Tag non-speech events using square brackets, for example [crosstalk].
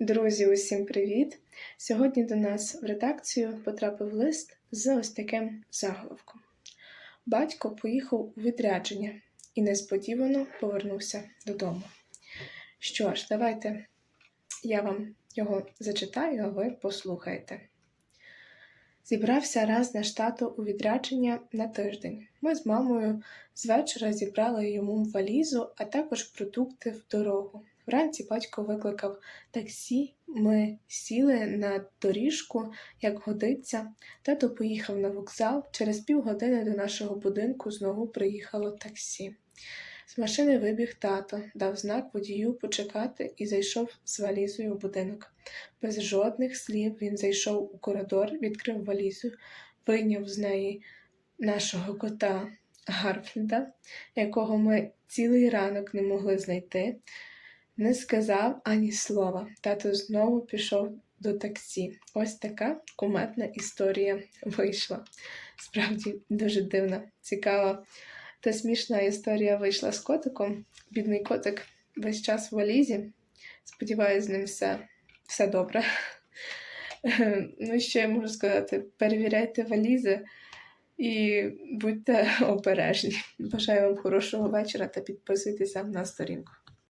Друзі, усім привіт! Сьогодні до нас в редакцію потрапив лист з ось таким заголовком. Батько поїхав у відрядження і несподівано повернувся додому. Що ж, давайте я вам його зачитаю, а ви послухайте. Зібрався раз наш тато у відрядження на тиждень. Ми з мамою з вечора зібрали йому валізу, а також продукти в дорогу. Вранці батько викликав таксі, ми сіли на доріжку, як годиться. Тато поїхав на вокзал. Через півгодини до нашого будинку знову приїхало таксі. З машини вибіг тато, дав знак водію почекати і зайшов з валізою в будинок. Без жодних слів він зайшов у коридор, відкрив валізу, вийняв з неї нашого кота Гарфілда, якого ми цілий ранок не могли знайти. Не сказав ані слова. Тато знову пішов до таксі. Ось така куметна історія вийшла. Справді дуже дивна, цікава та смішна історія вийшла з котиком. Бідний котик весь час в валізі. Сподіваюсь, з ним все, все добре. [laughs] Ну, що я можу сказати? Перевіряйте валізи і будьте обережні. Бажаю вам хорошого вечора та підписуйтеся на сторінку.